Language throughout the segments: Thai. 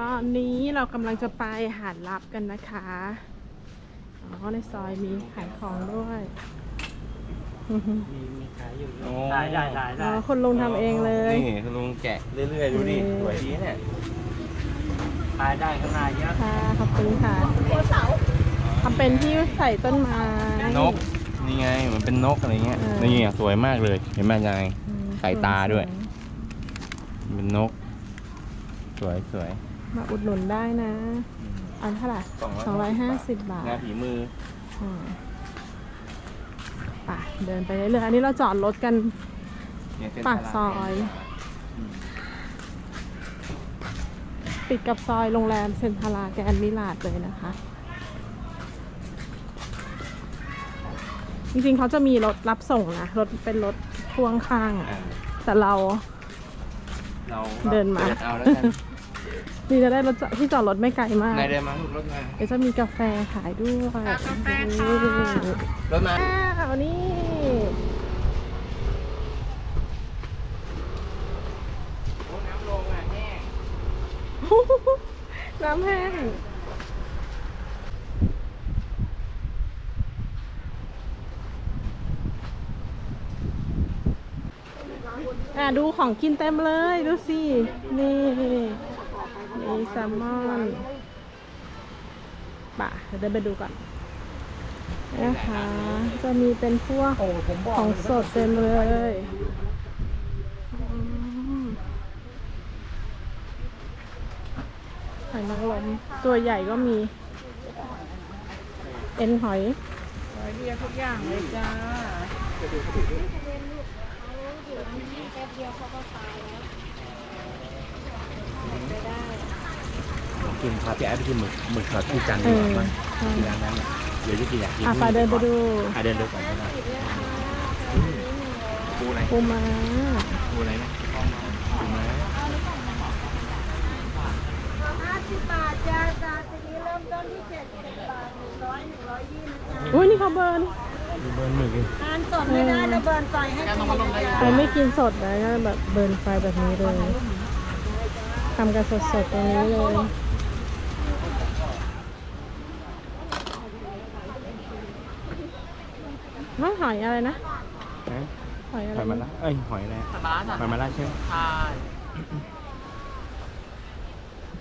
ตอนนี้เรากำลังจะไปหาดลับกันนะคะอ๋อในซอยมีขายของด้วยมีมีขายอยู่โอ้ได้ได้ได้อ๋ได้อคุณลุงทำเองเลย นี่คุณลุงแกะเรื่อยๆดูดิเออสวยดีเนี่ยขายได้ข้างในเยอะค่ะ ขอบคุณค่ะทำเป็นที่ใส่ต้นไม้ นกนี่ไงเหมันเป็นนกอะไรเงี้ยเออ นี่อะสวยมากเลยเห็นไหมยาย อืมใส่ตาด้วย เป็นนก สวยสวย มาอุดหนุนได้นะ อันเท่าไหร่สองร้อยห้าสิบบาทงานฝีมืออืมไปเดินไปเรื่อยๆอันนี้เราจอดรถกัน เนี่ยเส้นปากซอยปิดกับซอยโรงแรมเซนทราแกรนด์มิลาดเลยนะคะ จริงๆเขาจะมีรถรับส่งนะ รถเป็นรถพ่วงข้างอะอ่าแต่เรา เราก็เดินมาเดินเอาแล้วกัน นี่จะได้รถจอดที่จอดรถไม่ไกลมากนายเดินมาลูกรถมาเดี๋ยวจะมีกาแฟขายด้วยกาแฟค่ะรถมาอ้าวนี่โอ้น้ำลงอะแห้งน้ำแห้งอะดูของกินเต็มเลย ดูสิ นี่ มีแซลมอนป่ะเดี๋ยวเดินไปดูก่อนนะคะ จะมีเป็นพวกโอ้ผมบอกของสดเต็มเลยอืมหอยนางรมตัวใหญ่ก็มี เอ็นหอยเรียทุกอย่างเลยจ้ากิ นพาพี่แอฟไปกินหมึกหมึกทอดที่จันทร์เอดีกอว่ามั้ยใช่ที่ร้านนั้นน่ะเดี๋ยวจะกินอยากกินอะไปเดินไปดูอะเดินดูก่อนก็ได้อืมปูอะไรปูม้าปูอะไรนะปูม้าห้าสิบบาทจ้าจ้าทีนี้เริ่มต้นที่เจ็ดสิบบาทหนึ่งร้อยหนึ่งร้อยยี่นะจ๊ะอุ้ยนี่เขาเบิร์นดูเบิร์นหมึกดิทานสดไม่ได้นะเบิร์นไฟให้ฟรีนะใครจ๊ะไม่กินสดนะก็แบบเบิร์นไฟแบบนี้เลยทำกันสดๆตรงนี้เลย น้องหอยอะไรนะฮะหอยอะหไรอยมานะละเอ้ยหอยอะไรสบายจ้ะหอยมาละใช่ไหมใช่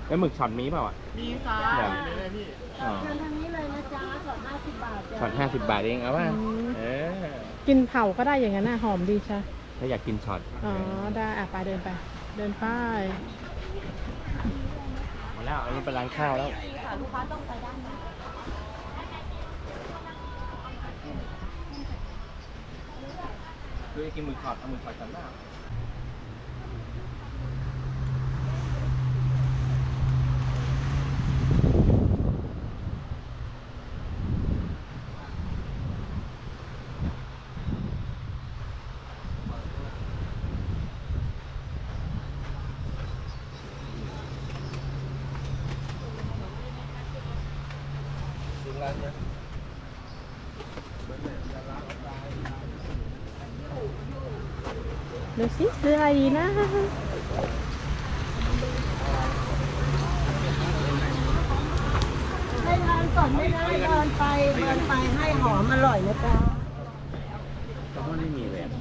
แล้วหมึกช็อตมีเปล่าอะมีจ้าแบบเลยพี่อ๋อเชิญทางนี้เลยนะจ๊ะสดห้าสิบบาทจ้ะช็อตห้าสิบบาทเองเอาป่ะอืมเออกินเผาก็ได้อย่างนั้นนะหอมดีใช่ถ้าอยากกินช็อตอ๋อได้อะไปเดินไป เดินไปมาแล้วอันนี้เป็นร้านข้าวแล้วค่ะลูกค้าต้องไปด้านนี้ คือกินมึกช็อตเอามึกช็อตกันหน้าดู สิซื้ออะไรดีนะให้ทานสดไม่ได้เบิร์นไฟเบิร์นไฟให้หอมอร่อยนะจ๊ะแซลมอนไม่มีเลยอะ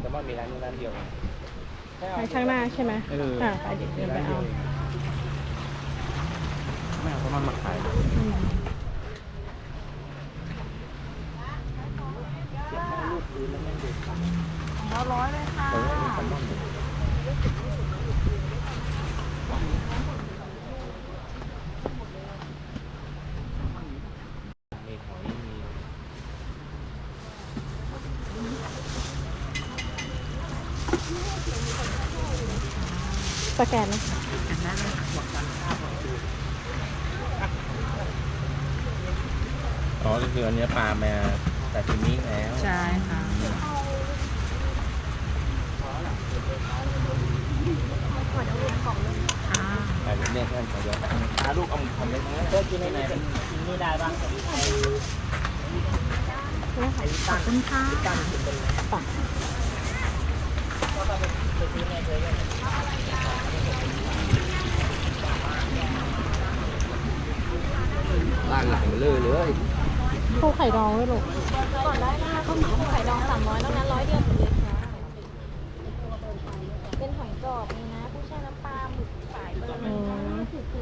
แซลมอนมีร้านนี้ร้านเดียวไปข้างหน้าใช่ไหมเอออะไปเดี๋ยวเดินไปเอาไม่เอาแซลมอนมาขายอืมร้อยเลยค่ะ แต่ว่ามีแซลมอนอยู่มีหอยมี สแกนนะอ๋อก็คืออันเนี้ยปลามาแต่ทีนี้แล้วใช่ค่ะแต่เนี่ยท่านขอเยอะหาลูกเอาหมึกทำได้ไหมเออกินได้ไหนเป็นกินนี่ได้บ้างขอบคุณค่ะ บ้านหลังเบลอเลยปูไข่ดองด้วยลูกก่อนได้นะคะข้าวหมาไข่ดองสามร้อยแล้วนั้นร้อยเดียวหมดเลยค่ะเป็นหอยกรอบมีนะผู้ชายน้ำปลาหมึกสายเบอร์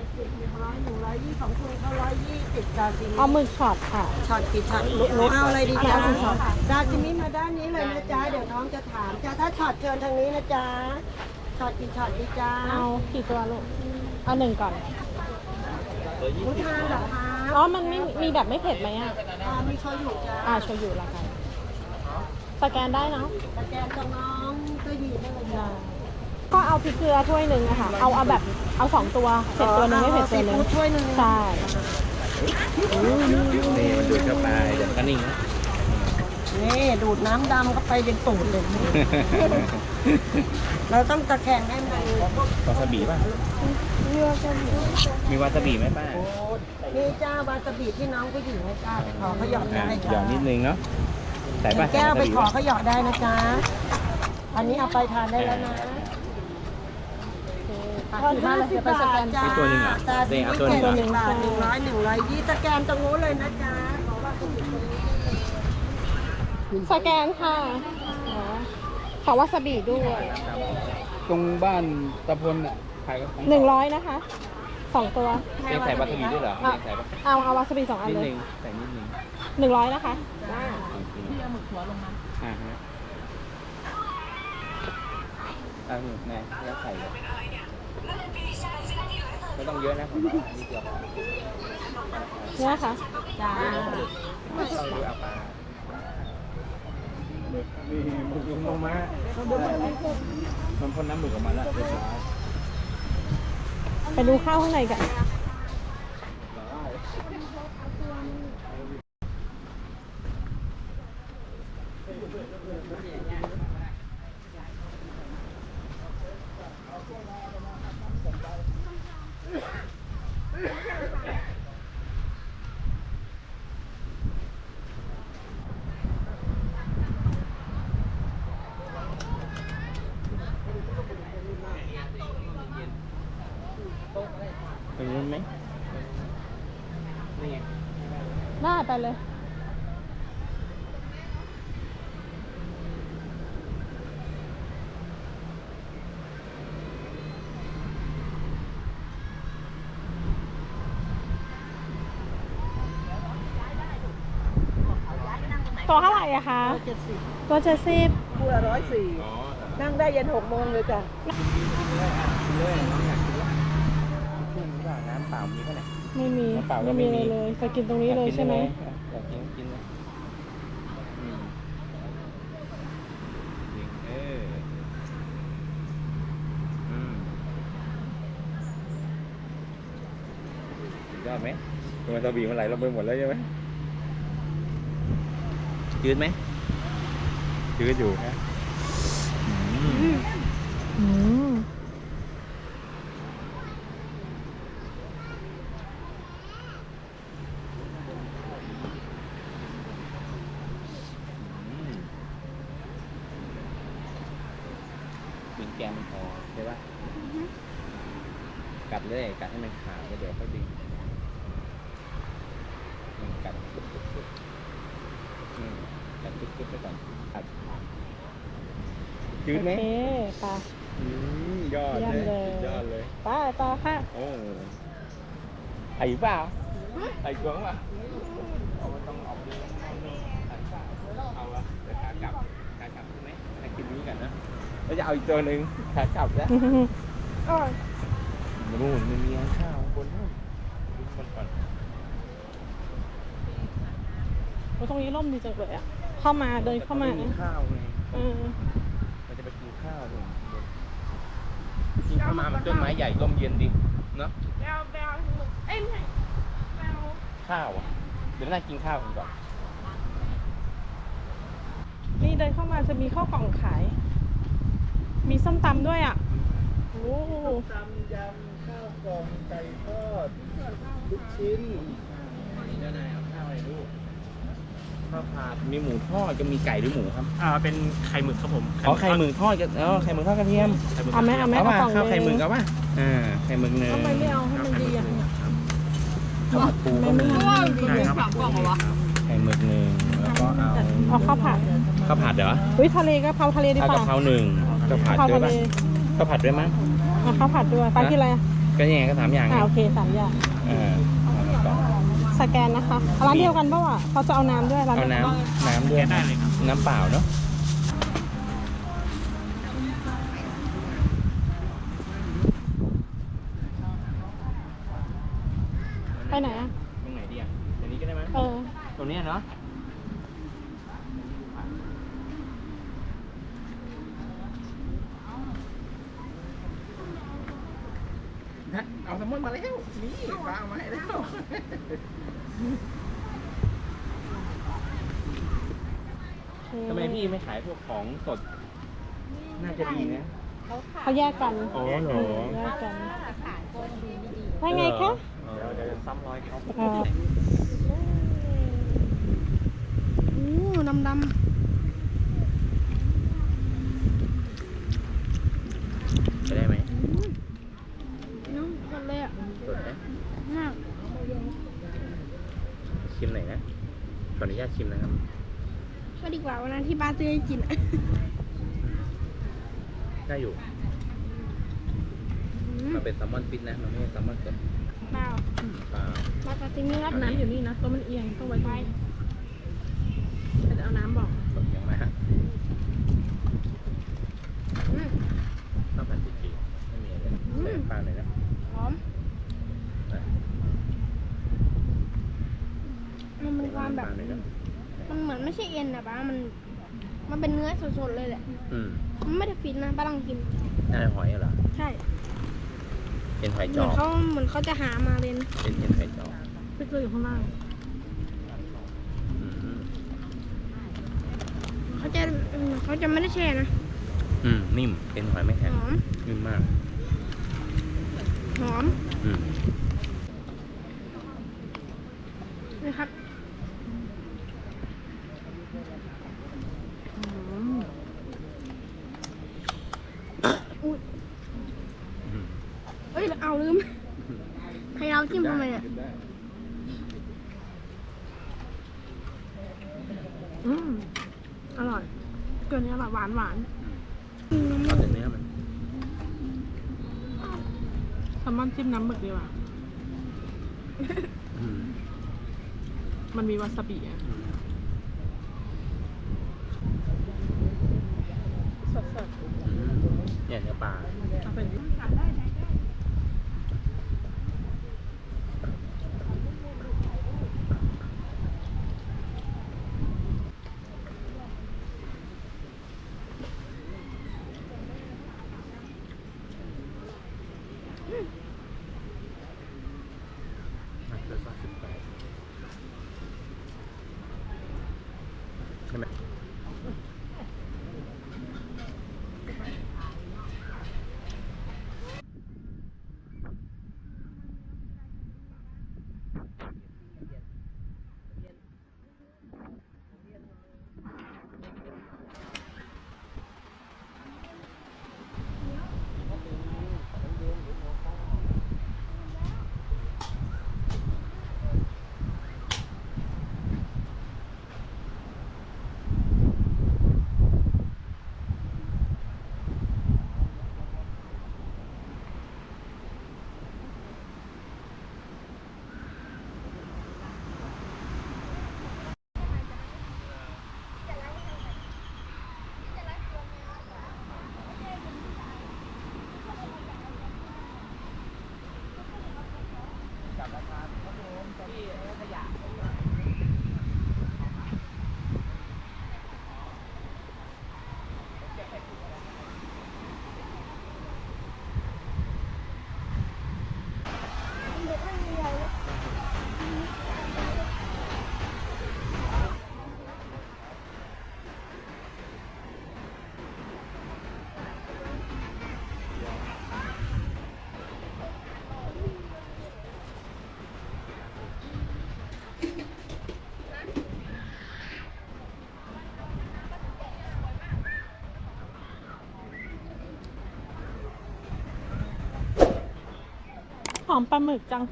สิบเจ็ดสิบหนึ่งร้อยหนึ่งร้อยยี่ของคุณเขาร้อยยี่สิบซาซิมิเอาหมึกช็อตค่ะ ช็อตกี่ช็อตหนูเอาอะไรดีจ๊ะเอาช็อตซาซิมิมาด้านนี้เลยนะจ๊ะเดี๋ยวน้องจะถามจ้ะถ้าช็อตเชิญทางนี้นะจ๊ะช็อตกี่ช็อตดีจ๊ะเอากี่ตัวลูก เอาหนึ่งก่อนหนูทานเหรอคะอ๋อ มันไม่มีแบบไม่เผ็ดไหมอะอ่ามีโชยุจ้ะอ่าโชยุละกันสแกนได้เนาะสแกนตรงน้องก็ยีได้เลยจ้ะ ก็เอา พริกเกลือถ้วยหนึ่งอะค่ะ เอาเอาแบบเอาสองตัวเผ็ดตัวหนึงไม่เผ็ดตัวหนึงอาซีฟู้ดถ้วยหนึ่งใช่นี่มันดูดเข้าไปเดี๋ยวก็นิ่งนะ นี่ดูดน้ำดำเข้าไปเป็นตูดเลยนี่เราต้องตะแคงให้มันวาซาบิป่ะ เลือกกันมีวาซาบิไหมป้านี่จ้าวาซาบิที่น้องผู้หญิงนะจ้าไปขอเขาหยอดอะได้หยจ้าอดนิดนึงเนาะใส่ป่ะแก้วไปขอใส่เขาหยอดได้นะจ๊ะอันนี้เอาไปทานได้แล้วนะ ขอบคุณมากเลยเดี๋ยวไปสแกนจ้าตัวหนึ่งอะตาเด้สีงเอาวิตัวหเกนึ่ตงหนึ่งบาทหนึ่งร้อยหนึ่งร้อยยี่สแกนตรงนู้นเลยนะจ๊ะขอว่าคุณอยู่ตรงนี้สแกนค่ะอ๋อขอวาซาบิด้วย ตรงบ้านตะพลอะขายก็หนึ่งร้อยนะคะสองตัวเองใส่วาซาบิด้วยเหรอเอาเองใส่ป่ะเอาเอาวาซาบิสองอันนิดเลยนึงใส่นิดนึงหนึ่งร้อยนะคะพี่เอาหมึกหัวลงมาอ่าฮะเอาหมึกไงแล้วใส่เลย ไม่ต้องเยอะนะผมว่านิดเดียวพอเนี่ยค่ะจ้าเอาหรือเอาปลานี่หมึกลงมามันพ่นน้ำหมึกออกมาแล้วเรียบร้อยไปดูข้าวข้างในกันตรงนู้นไหมนี่ไง ได้ไปเลย ตัวเท่าไหร่อะคะ เจ็ดสิบตัวเจ็ดสิบคู่ละร้อยสี่อ๋อนั่งได้ยันหกโมงเลยจ้ะเลยน้องอยากกินละชุ่มหรือเปล่าน้ำเปล่ามีปะเนี่ย ไม่มีน้ำเปล่าก็ไม่ไม่มีมีเลยเลยจะกินตรงนี้เลยใช่ไหมอยากกินกินเลยอืมยิงเอออืมสุดยอดไหมทำไมตะบีมันไหลลงไปหมดแล้วใช่ไหมจืดไหมจืดอยู่นะอืมอืม อืมดึงแกมมันพอใช่ปะ กัดเลยกัดให้มันขาดแล้วเดี๋ยวค่อยดึงกัดปุ๊บปุ๊บปุ๊บกัดปุ๊บปุ๊บไปก่อนกัดจืดไหมโอเคไปอืมยอดเยี่ยมเลเลยยยอดเลยไปต่อค่ะโอ้ไข่เปล่าไข่กวงป่ะเอามันต้องออกเปล่าเอาละเดี๋ยวขากลับขากลับใช่ไหมให้กินนี้กันนะแล้วจะเอาอีกตัวหนึ่งขากลับนะ นู่นมันมีข้าวบนนู่นดูคนก่อนโอ้ตรงนี้ร่มดีจังเลยอะเข้ามาเดินเข้ามาแต่ก็ไมีข้าวไงเออมันจะไปกินข้าวนู่นกินข้าวมามันต้นไม้ใหญ่ร่มเย็นดีเนาะข้าวอะเดี๋ยวน่ากินข้าวกันก่อนนี่เดินเข้ามาจะมีข้าวกล่องขาย มีส้มตำด้วยอะ โอ้ ตำยำ กล่องไก่ทอดลูกชิ้นนี่เจ้านายเอาข้าวอะไรลูกข้าวผัดมีหมูทอดจะมีไก่หรือหมูครับอ่าเป็นไข่หมึกครับผมอ๋อไข่หมึกทอดกันอ๋อไข่หมึกทอดกระเทียมไข่หมึกเอาไหมเอาไหมเอาเอาป่ะกล่องข้าวไข่หมึกนึงเอาป่ะอ่าไข่หมึกเนยทำไมไม่เอาให้มันดีอะข้าวผัดปูทำไมก็ไม่มีเอาให้มันดีใช่อะครับไข่หมึกหนึ่งแล้วก็เอาเอาข้าวผัดข้าวผัดเหรออุ้ยทะเลก็เพราทะเลดีเอากกะว่าเพราหนึ่งข้าวผัดข้าวด้วยทะปะเลข้าวผัดด้วยมั้งเอาข้าวผัดด้วยไปที่อะไรอะ ก็ยังไงก็สามอย่างอ่าไงโอเคสามอย่างเออเอาไปก่อนสแกนนะคะร้านเดียวกันปะวะเขาจะเอาน้ำด้วยร้านเอาดียวกัน้ำน้ำด้วยได้เลยครับน้ำเปล่าเนาะไปไหนอะตรงไหนดีอะตรงนี้ก็ได้มั้ยเออ ตรงเนี้ยเนาะเอาแซลมอนมาแล้วนี่ปลาเอามาให้แล้ว ทำไมพี่ไม่ขายพวกของสด น่าจะดีนะ เขาแยกกันอ๋อเหรอ แยกกันว่าไงคะเดี๋ยวเดี๋ยวซ้ำร้อยเขาเอออู้ดำดจะได้ไหมำน้องคนเลยอะสดไหมมากชิมหน่อยนะ ขออนุญาตชิมนะครับ ก็ดีกว่าวันนั้นที่บ้านซื้อให้กิน ได้อยู่มันเป็นแซลมอนฟิตนะมันไม่ใช่แซลมอนสดเปล่าเปล่ามาตัดสิ่งนี้ครับน้ำอยู่นี่นะตัวมันเอียงต้องไว้ไปจะเอาน้ำบอกสดยังไงฮะอืมต้องผัดจีๆไม่มีอะไรใส่น้ำปลาเลยนะหอมมันเป็นความแบบ ใส่น้ำปลเลยนะมันเหมือนไม่ใช่เอ็นนะป้ามัน มันเป็นเนื้อสดๆเลยแหละ อืมมันไม่ได้ฟินนะป้าลองกินได้หอยเหรอ ใช่เป็นหอยเหจมืออนกเขาเหมือนเขาจะหามาเลยนเป็นเป็นหอยจอกไปเจออยู่ข้างล่างอืมเขาจะอืมเขาจะไม่ได้แช่นะอืมนิ่มเป็นหอยไม่แข็งหอมนิ่มมาก หอม อืม นะครับ อุ้ย อืม เอ้ย เอาลืมพยายามจิ้มทำไมเนี่ย กินได้ อืมอร่อย เกินนี้อร่อยหวานหวาน อืมเอาแต่เนื้อมัน แซ ลมอนจิ้มน้ำหมึกดีกว่า อืมมันมีวาซาบิอะอืมสดอืมเนี่ยเนื้อปลาๆเอาเป็น อมปลาหมึกจัง